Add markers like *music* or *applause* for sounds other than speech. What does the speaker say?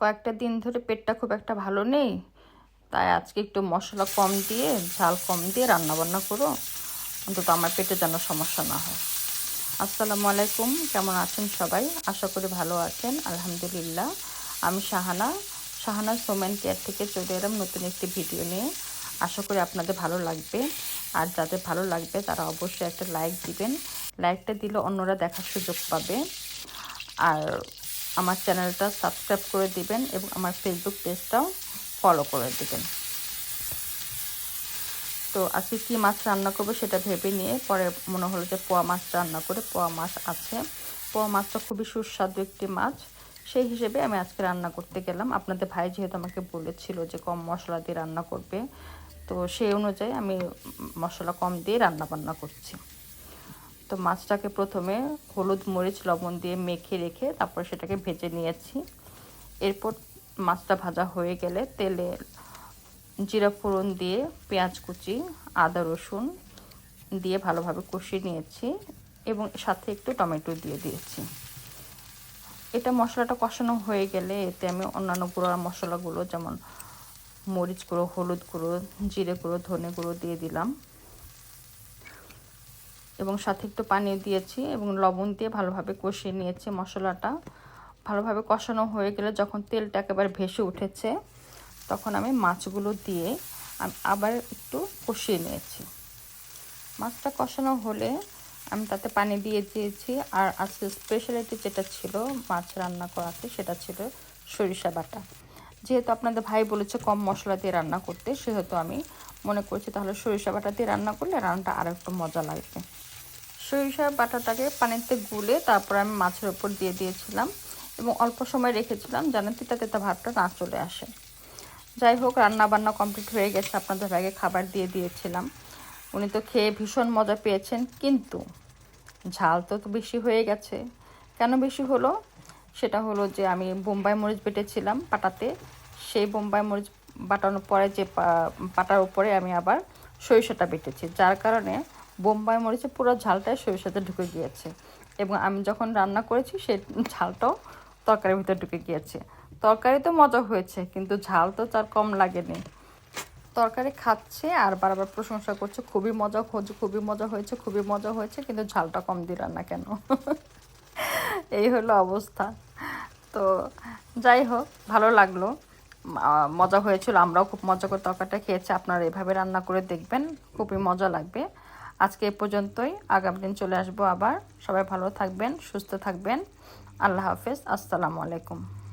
কয়েকটা দিন ধরে পেটটা খুব একটা ভালো নেই। তাই আজকে একটু মশলা কম দিয়ে, ঝাল কম দিয়ে রান্না বান্না করো অন্তত আমার পেটে যেন সমস্যা না হয়। আসসালামু আলাইকুম, কেমন আছেন সবাই? আশা করি ভালো আছেন, আলহামদুলিল্লাহ। আমি শাহানা শাহানা সোম্যান কেয়ার থেকে চলে এলাম নতুন একটি ভিডিও নিয়ে। আশা করি আপনাদের ভালো লাগবে। আর যাদের ভালো লাগবে, তারা অবশ্যই একটা লাইক দিবেন। লাইকটা দিলে অন্যরা দেখার সুযোগ পাবে। আর আমার চ্যানেলটা সাবস্ক্রাইব করে দিবেন এবং আমার ফেসবুক পেজটাও ফলো করে দিবেন। তো আজকে কী মাছ রান্না করব সেটা ভেবে নিয়ে পরে মনে হলো যে পোয়া মাছ রান্না করে পোয়া মাছ আছে। পোয়া মাছটা খুবই সুস্বাদু একটি মাছ। সেই হিসেবে আমি আজকে রান্না করতে গেলাম। আপনাদের ভাই যেহেতু আমাকে বলেছিল যে কম মশলা দিয়ে রান্না করবে, তো সেই অনুযায়ী আমি মশলা কম দিয়ে রান্না বান্না করছি। তো মাছটাকে প্রথমে হলুদ, মরিচ, লবণ দিয়ে মেখে রেখে তারপর সেটাকে ভেজে নিয়েছি। এরপর মাছটা ভাজা হয়ে গেলে তেলে জিরা ফোড়ন দিয়ে পেঁয়াজ কুচি, আদা রসুন দিয়ে ভালোভাবে কষিয়ে নিয়েছি এবং সাথে একটু টমেটো দিয়ে দিয়েছি। এটা মশলাটা কষানো হয়ে গেলে এতে আমি অন্যান্য গুঁড়ো মশলাগুলো যেমন মরিচ গুঁড়ো, হলুদ গুঁড়ো, জিরে গুঁড়ো, ধনে গুঁড়ো দিয়ে দিলাম। এবং সাথে একটু পানি দিয়েছি এবং লবণ দিয়ে ভালোভাবে কষিয়ে নিয়েছি মশলাটা। ভালোভাবে কষানো হয়ে গেলে যখন তেলটা একেবারে ভেসে উঠেছে, তখন আমি মাছগুলো দিয়ে আমি আবার একটু কষিয়ে নিয়েছি। মাছটা কষানো হলে আমি তাতে পানি দিয়ে দিয়েছি আর আজকে স্পেশালিটি যেটা ছিল মাছ রান্না করাতে সেটা ছিল সরিষা বাটা। যেহেতু আপনাদের ভাই বলেছে কম মশলা দিয়ে রান্না করতে, সেহেতু আমি মনে করছি তাহলে সরিষা বাটা দিয়ে রান্না করলে রান্নাটা আরও একটু মজা লাগবে। সরিষা বাটাটাকে পানিতে গুলে তারপর আমি মাছের ওপর দিয়ে দিয়েছিলাম এবং অল্প সময় রেখেছিলাম যেন তিতা তিতা ভাবটা না চলে আসে। যাই হোক রান্না বান্না কমপ্লিট হয়ে গেছে। আপনাদের ভাইকে খাবার দিয়ে দিয়েছিলাম। উনি তো খেয়ে ভীষণ মজা পেয়েছেন, কিন্তু ঝাল তো বেশি হয়ে গেছে। কেন বেশি হলো? সেটা হলো যে আমি বোম্বাই মরিচ বেটেছিলাম পাটাতে সেই বোম্বাই মরিচ বাটানোর পরে যে পাটার উপরে আমি আবার সরিষাটা বেটেছি, যার কারণে বোম্বাই মরিচে পুরো ঝালটাই সরিষাতে ঢুকে গিয়েছে। এবং আমি যখন রান্না করেছি সেই ঝালটাও তরকারির ভিতরে ঢুকে গিয়েছে। তরকারি তো মজা হয়েছে, কিন্তু ঝাল তো তার কম লাগেনি। তরকারি খাচ্ছে আর বারবার প্রশংসা করছে, খুবই মজা হচ্ছে খুবই মজা হয়েছে, খুবই মজা হয়েছে, কিন্তু ঝালটা কম দিলাম না কেন? *laughs* এই হলো অবস্থা। তো যাই হোক, ভালো লাগল। মজা হয়েছিল, আমরাও খুব মজা করে তরকারিটা খেয়েছি। আপনারা এভাবে রান্না করে দেখবেন, খুবই মজা লাগবে। আজকে এ পর্যন্তই। আগামী দিন চলে আসব আবার। সবাই ভালো থাকবেন, সুস্থ থাকবেন। আল্লাহ হাফেজ। আসসালামু আলাইকুম।